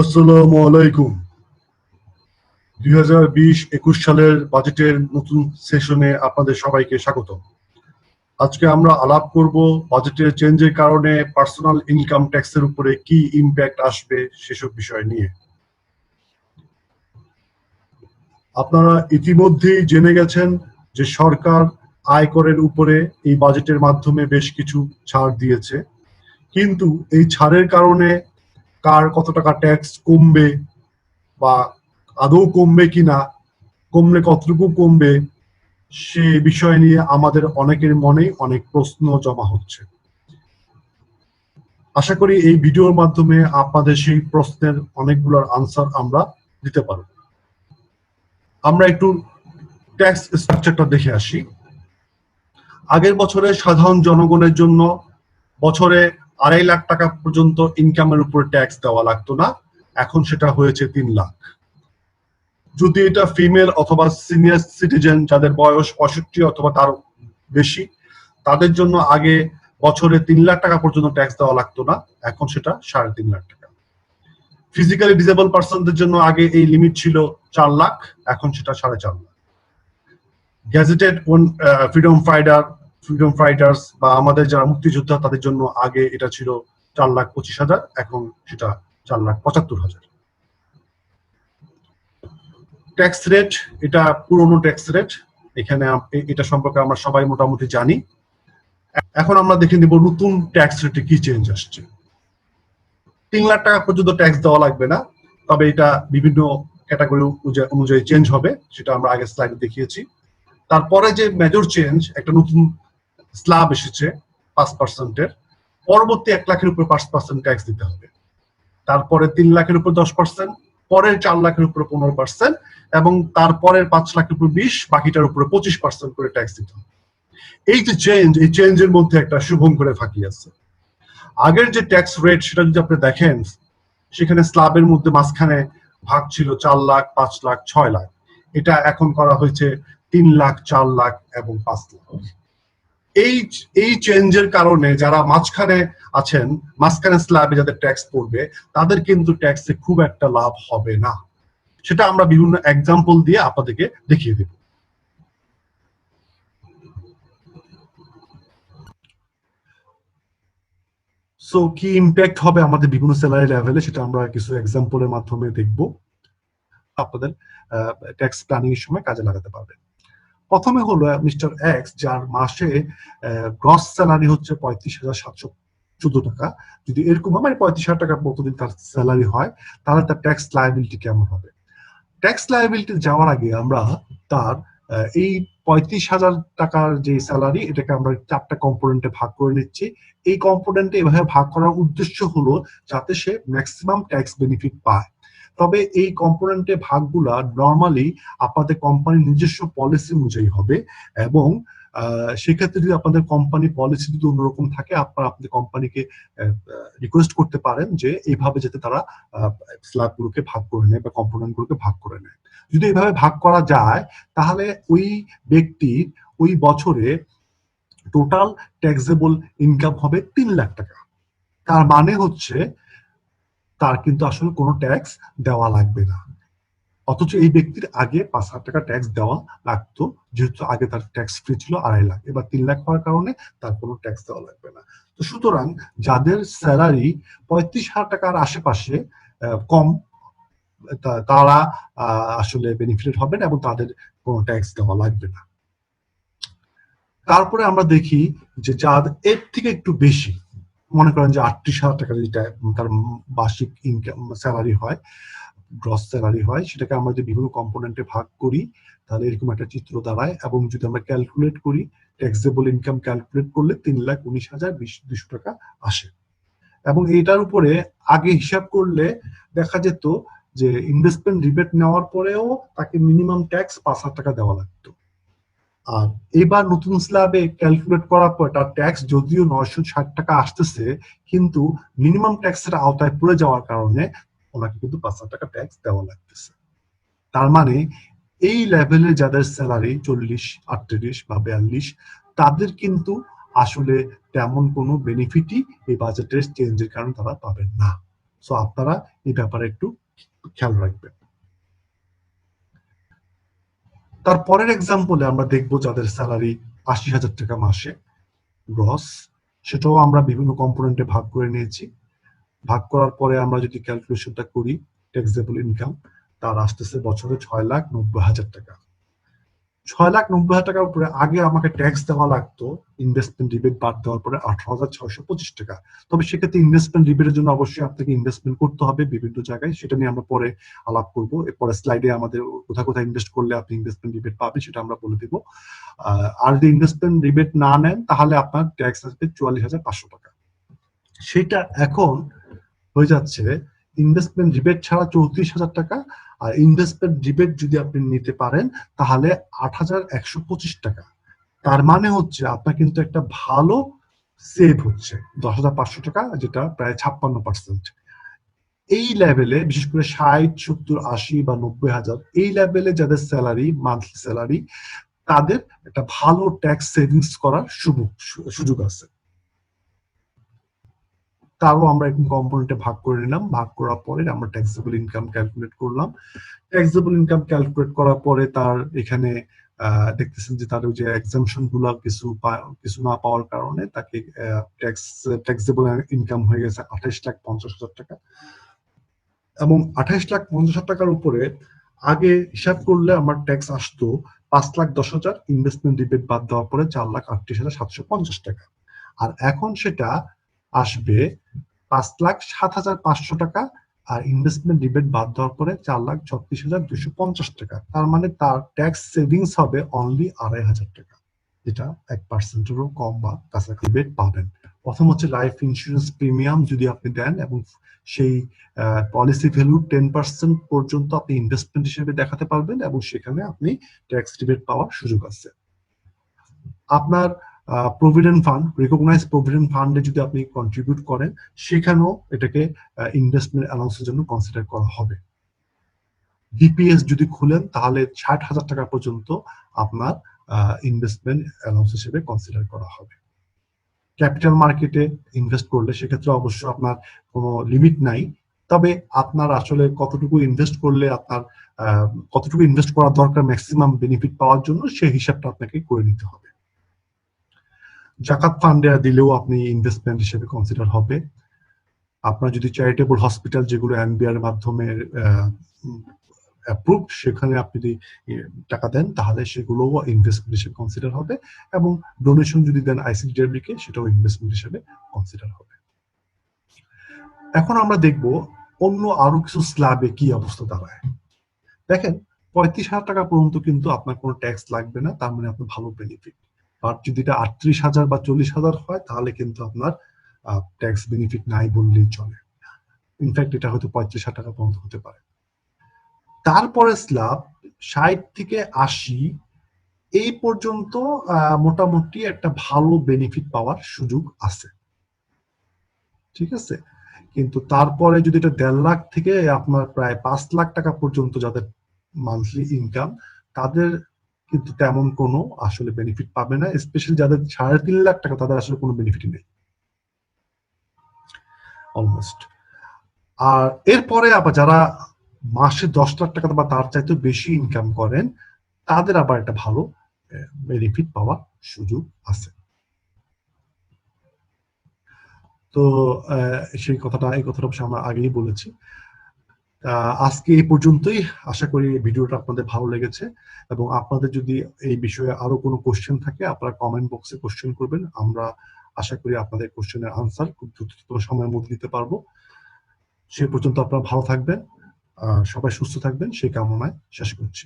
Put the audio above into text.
আসসালামু আলাইকুম। দুই হাজার বিশ একুশ সালের বাজেটের নতুন সেশনে আপনাদের সবাইকে স্বাগত আজকে আমরা আলাপ করব বাজেটের চেঞ্জের কারণে পার্সোনাল ইনকাম ট্যাক্সের উপরে কি ইম্প্যাক্ট আসবে সেসব বিষয় নিয়ে। আপনারা ইতিমধ্যেই জেনে গেছেন যে সরকার আয়করের উপরে এই বাজেটের মাধ্যমে বেশ কিছু ছাড় দিয়েছে। কিন্তু এই ছাড়ের কারণে কার কত টাকা ট্যাক্স কমবে বা আদৌ কমবে কিনা, কমলে কতটুকু কমবে, সে বিষয় নিয়ে আমাদের অনেকের মনে অনেক প্রশ্ন জমা হচ্ছে। আশা করি এই ভিডিওর মাধ্যমে আপনাদের সেই প্রশ্নের অনেকগুলোর আনসার আমরা দিতে পারব। আমরা একটু ট্যাক্স স্ট্রাকচারটা দেখে আসি। আগের বছরে সাধারণ জনগণের জন্য বছরে আড়াই লাখ টাকা পর্যন্ত ইনকামের উপর ট্যাক্স দেওয়া লাগতো না। এখন সেটা হয়েছে তিন লাখ। যদি এটা ফিমেল অথবা সিনিয়র সিটিজেন যাদের বয়স পঁয়ষট্টি অথবা তার বেশি, তাদের জন্য আগে বছরে তিন লাখ টাকা পর্যন্ত ট্যাক্স দেওয়া লাগতো না। এখন সেটা সাড়ে তিন লাখ টাকা। ফিজিক্যালি ডিসেবল পার্সনদের জন্য আগে এই লিমিট ছিল চার লাখ, এখন সেটা সাড়ে চার lakh. Gazetted freedom fighter freedom fighters বা আমাদের যারা মুক্তিযোদ্ধা, তাদের জন্য আগে এটা ছিল চার লাখ পঁচিশ হাজার, এখন সেটা চার লাখ পঁচাত্তর হাজার। ট্যাক্স রেট এটা পুরনো ট্যাক্স রেট এখানে এটা সম্পর্কে আমরা সবাই মোটামুটি জানি। এখন আমরা দেখে নিব নতুন ট্যাক্স রেটে কি চেঞ্জ আসছে। তিন লাখ টাকা পর্যন্ত ট্যাক্স দেওয়া লাগবে না, তবে এটা বিভিন্ন ক্যাটাগরি অনুযায়ী চেঞ্জ হবে, সেটা আমরা আগে স্লাইডে দেখিয়েছি। তারপরে যে মেজর চেঞ্জ একটা নতুন স্ল্যাব এসেছে পাঁচ পার্সেন্টের। পরবর্তী এক লাখের উপর পাঁচ পার্সেন্ট ট্যাক্স দিতে হবে। তারপরে তিন লাখের উপর দশ পার্সেন্ট, পরের চার লাখের উপরে পনেরো পার্সেন্ট এবং তারপরের পাঁচ লাখের উপর বিশ, বাকিটার উপরে পঁচিশ পার্সেন্ট করে ট্যাক্স দিতে হবে। এই যে চেঞ্জ এই চেঞ্জের মধ্যে একটা শুভম করে ফাঁকি আছে। আগের যে ট্যাক্স রেট সেটা যদি আপনি দেখেন, সেখানে স্ল্যাবের মধ্যে মাঝখানে ভাগ ছিল চার লাখ, পাঁচ লাখ, ছয় লাখ। এটা এখন করা হয়েছে তিন লাখ, চার লাখ এবং পাঁচ লাখ। এই এই চেঞ্জের কারণে যারা মাঝখানে আছেন, মাঝখানে স্ল্যাবে যাদের ট্যাক্স পড়বে, তাদের কিন্তু ট্যাক্সে খুব একটা লাভ হবে না। সেটা আমরা বিভিন্ন এক্সাম্পল দিয়ে আপনাদেরকে দেখিয়ে দেব। সো কি ইম্প্যাক্ট হবে আমাদের বিভিন্ন স্যালারি লেভেলে সেটা আমরা কিছু এক্সাম্পলের মাধ্যমে দেখব। আপনাদের ট্যাক্স প্ল্যানিং এর সময় কাজে লাগাতে পারবেন। প্রথমে হলো মিস্টার এক্স, যার মাসে গ্রস স্যালারি হচ্ছে পঁয়ত্রিশ হাজার সাতশো চোদ্দ টাকা। যদি এরকম মানে পঁয়ত্রিশ হাজার টাকা প্রতিদিন তার স্যালারি হয়, তাহলে তার ট্যাক্স লাইবিলিটি কেমন হবে? ট্যাক্স লাইবিলিটি যাওয়ার আগে আমরা তার এই পঁয়ত্রিশ হাজার টাকার যে স্যালারি এটাকে আমরা চারটা কম্পোনেন্টে ভাগ করে নিচ্ছি। এই কম্পোনেন্টে এভাবে ভাগ করার উদ্দেশ্য হলো, যাতে সে ম্যাক্সিমাম ট্যাক্স বেনিফিট পায়। তবে এই কম্পোনেন্টে ভাগগুলা নর্মালি আপনাদের কোম্পানির নিজস্ব পলিসি অনুযায়ী হবে এবং সেক্ষেত্রে যদি আপনাদের কোম্পানি পলিসি যদি অন্যরকম থাকে, আপনারা আপনাদের কোম্পানিকে রিকোয়েস্ট করতে পারেন যে এইভাবে যাতে তারা স্ল্যাব গুলোকে ভাগ করে নেয় বা কম্পোনেন্ট গুলোকে ভাগ করে নেয়। যদি এইভাবে ভাগ করা যায়, তাহলে ওই ব্যক্তির ওই বছরে টোটাল ট্যাক্সেবল ইনকাম হবে তিন লাখ টাকা। তার মানে হচ্ছে তার কিন্তু আসলে কোনো ট্যাক্স দেওয়া লাগবে না। অথচ এই ব্যক্তির আগে পাঁচ হাজার টাকা ট্যাক্স দেওয়া লাগতো, যেহেতু আগে তার ট্যাক্স ফ্রি ছিল আড়াই লাখ। এবার তিন লাখ হওয়ার কারণে তার কোনো ট্যাক্স দেওয়া লাগবে না। তো সুতরাং যাদের স্যালারি পঁয়ত্রিশ হাজার টাকার আশেপাশে কম তারা আসলে বেনিফিটেড হবেন এবং তাদের কোনো ট্যাক্স দেওয়া লাগবে না। তারপরে আমরা দেখি যে যাদের এর থেকে একটু বেশি মনে করেন যে আটত্রিশ হাজার টাকা যেটা তার বার্ষিক ইনকাম স্যালারি হয় গ্রস স্যালারি হয়, সেটাকে আমরা যদি বিভিন্ন কম্পোনেন্টে ভাগ করি, তাহলে এরকম একটা চিত্র দাঁড়ায়। এবং যদি আমরা ক্যালকুলেট করি ট্যাক্সেবল ইনকাম ক্যালকুলেট করলে তিন লাখ উনিশ হাজার বিশ, দুশো টাকা আসে। এবং এইটার উপরে আগে হিসাব করলে দেখা যেত যে ইনভেস্টমেন্ট রিবেট নেওয়ার পরেও তাকে মিনিমাম ট্যাক্স পাঁচ হাজার টাকা দেওয়া লাগতো। আর এবার নতুন স্ল্যাবে ক্যালকুলেট করার পর তার ট্যাক্স যদিও নয়শো ষাট টাকা আসতেছে, কিন্তু মিনিমাম ট্যাক্সের আওতায় পড়ে যাওয়ার কারণে ওনাকে কিন্তু পাঁচ হাজার টাকা ট্যাক্স দেওয়া লাগতেছে। তার মানে এই লেভেলে যাদের স্যালারি চল্লিশ আটত্রিশ বা বিয়াল্লিশ, তাদের কিন্তু আসলে তেমন কোনো বেনিফিটই এই বাজেটের চেঞ্জের কারণে তারা পাবেন না। সো আপনারা এই ব্যাপারে একটু খেয়াল রাখবেন। তারপরের এক্সাম্পলে আমরা দেখব যাদের স্যালারি আশি হাজার টাকা মাসে। গ্রস সেটাও আমরা বিভিন্ন কম্পোনেন্টে ভাগ করে নিয়েছি। ভাগ করার পরে আমরা যদি ক্যালকুলেশনটা করি ট্যাক্সেবল ইনকাম তার আসতেছে বছরে ছয় লাখ নব্বই হাজার টাকা। ছয় লাখ নব্বই হাজার টাকার উপরে আগে আমাকে ট্যাক্স দেওয়া লাগতো ইনভেস্টমেন্ট রিবেট বাদ দেওয়ার পরে আঠারো হাজার ছয়শো পঁচিশ টাকা। তবে সেক্ষেত্রে ইনভেস্টমেন্ট রিবেটের জন্য অবশ্যই আপনাকে ইনভেস্টমেন্ট করতে হবে বিভিন্ন জায়গায়, সেটা নিয়ে আমরা পরে আলাপ করব। এরপরে স্লাইডে আমাদের কোথায় কোথায় ইনভেস্ট করলে আপনি ইনভেস্টমেন্ট রিবেট পাবেন সেটা আমরা বলে দিব। আর যদি ইনভেস্টমেন্ট রিবেট না নেন, তাহলে আপনার ট্যাক্স আসবে চুয়াল্লিশ হাজার পাঁচশো টাকা। সেটা এখন হয়ে যাচ্ছে ইনভেস্টমেন্ট রিবেট ছাড়া চৌত্রিশ হাজার টাকা আর ইনভেস্টমেন্ট রিবেট যদি আপনি নিতে পারেন, তাহলে আট হাজার একশো পঁচিশ টাকা। তার মানে হচ্ছে আপনার কিন্তু একটা ভালো সেভ হচ্ছে, দশ হাজার পাঁচশো টাকা, যেটা প্রায় ছাপ্পান্ন পার্সেন্ট এই লেভেলে বিশেষ করে ষাট, সত্তর, আশি বা নব্বই হাজার, এই লেভেলে যাদের স্যালারি মান্থলি স্যালারি তাদের একটা ভালো ট্যাক্স সেভিংস করার সুযোগ আছে। তারও আমরা এখন কম্পোনেন্টে ভাগ করে নিলাম। ভাগ করার পরে আমরা ট্যাক্সেবল ইনকাম ক্যালকুলেট করলাম। ট্যাক্সেবল ইনকাম ক্যালকুলেট করার পরে তার এখানে দেখতেছেন যে তার যে এক্সামশনগুলো কিছু কিছু না পাওয়ার কারণে তাকে ট্যাক্স ট্যাক্সেবল ইনকাম হয়ে গেছে আঠাইশ লাখ পঞ্চাশ হাজার টাকা। এবং আঠাইশ লাখ পঞ্চাশ হাজার টাকার উপরে আগে হিসাব করলে আমার ট্যাক্স আসতো পাঁচ লাখ দশ হাজার ইনভেস্টমেন্ট রিবেট বাদ দেওয়ার পরে চার লাখ আটত্রিশ হাজার সাতশো পঞ্চাশ টাকা। আর এখন সেটা আসবে পাঁচ লাখ সাত হাজার পাঁচশো টাকা আর ইনভেস্টমেন্ট রিবেট বাদ দেওয়ার পরে চার লাখ ছত্রিশ হাজার দুশো পঞ্চাশ টাকা। তার মানে তার ট্যাক্স সেভিংস হবে অনলি আড়াই হাজার টাকা, যেটা এক পার্সেন্টেরও কম বা কাছাকাছি রিবেট পাবেন। প্রথম হচ্ছে লাইফ ইন্স্যুরেন্স প্রিমিয়াম যদি আপনি দেন এবং সেই পলিসি ভ্যালু টেন পার্সেন্ট পর্যন্ত আপনি ইনভেস্টমেন্ট হিসেবে দেখাতে পারবেন এবং সেখানে আপনি ট্যাক্স রিবেট পাওয়ার সুযোগ আছে। আপনার প্রভিডেন্ট ফান্ড রিকগনাইজ প্রভিডেন্ট ফান্ডে যদি আপনি কন্ট্রিবিউট করেন, সেখানেও এটাকে ইনভেস্টমেন্ট অ্যালাউন্সের জন্য কনসিডার করা হবে। ডিপিএস যদি খুলেন, তাহলে ষাট হাজার টাকা পর্যন্ত আপনার ইনভেস্টমেন্ট অ্যালাউন্স হিসেবে কনসিডার করা হবে। ক্যাপিটাল মার্কেটে ইনভেস্ট করলে সেক্ষেত্রে অবশ্য আপনার কোনো লিমিট নাই। তবে আপনার আসলে কতটুকু ইনভেস্ট করলে আপনার কতটুকু ইনভেস্ট করা দরকার ম্যাক্সিমাম বেনিফিট পাওয়ার জন্য, সেই হিসাবটা আপনাকে করে নিতে হবে। জাকাত ফান্ডে দিলেও আপনি ইনভেস্টমেন্ট হিসেবে কনসিডার হবে। আপনার যদি চ্যারিটেবল হসপিটাল যেগুলো এনবিআর মাধ্যমে অ্যাপ্রুভ সেখানে আপনি যদি টাকা দেন, তাহলে সেগুলোও ইনভেস্টমেন্ট হিসেবে কনসিডার হবে এবং ডোনেশন যদি দেন আইসিডিআরবি কে সেটাও ইনভেস্টমেন্ট হিসেবে কনসিডার হবে। এখন আমরা দেখব অন্য আরও কিছু স্ল্যাবে কি অবস্থা দাঁড়ায়। দেখেন, পঁয়ত্রিশ হাজার টাকা পর্যন্ত কিন্তু আপনার কোনো ট্যাক্স লাগবে না, তার মানে আপনার ভালো বেনিফিট আর যদি এটা আটত্রিশ হাজার বা চল্লিশ হাজার হয়, তাহলে কিন্তু আপনার ট্যাক্স বেনিফিট নাই বললেই চলে। ইনফ্যাক্ট এটা হয়তো পঁয়ত্রিশ হাজার টাকা পর্যন্ত হতে পারে। তারপরে স্ল্যাব ষাট থেকে আশি, এই পর্যন্ত মোটামুটি একটা ভালো বেনিফিট পাওয়ার সুযোগ আছে। ঠিক আছে? কিন্তু তারপরে যদি এটা দেড় লাখ থেকে আপনার প্রায় পাঁচ লাখ টাকা পর্যন্ত যাদের মান্থলি ইনকাম তাদের কিন্তু তেমন কোনো আসলে বেনিফিট পাবে না স্পেশালি যাদের সাড়ে তিন লাখ টাকা তাদের আসলে কোনো বেনিফিট নেই। অলমোস্ট আর এরপরে আবার যারা মাসে দশ লাখ টাকা বা তার চাইতে বেশি ইনকাম করেন, তাদের আবার একটা ভালো বেনিফিট পাওয়ার সুযোগ আছে। তো সেই কথাটা, এই কথাটা অবশ্যই আমরা আগেই বলেছি। আজকে এই পর্যন্তই। আশা করি ভিডিওটা আপনাদের ভালো লেগেছে এবং আপনাদের যদি এই বিষয়ে আরও কোনো কোশ্চেন থাকে, আপনারা কমেন্ট বক্সে কোশ্চেন করবেন। আমরা আশা করি আপনাদের কোশ্চেনের আনসার খুব দ্রুত সময়ের মধ্যে দিতে পারব। সে পর্যন্ত আপনারা ভালো থাকবেন সবাই সুস্থ থাকবেন। সেই কামনায় শেষ করছি।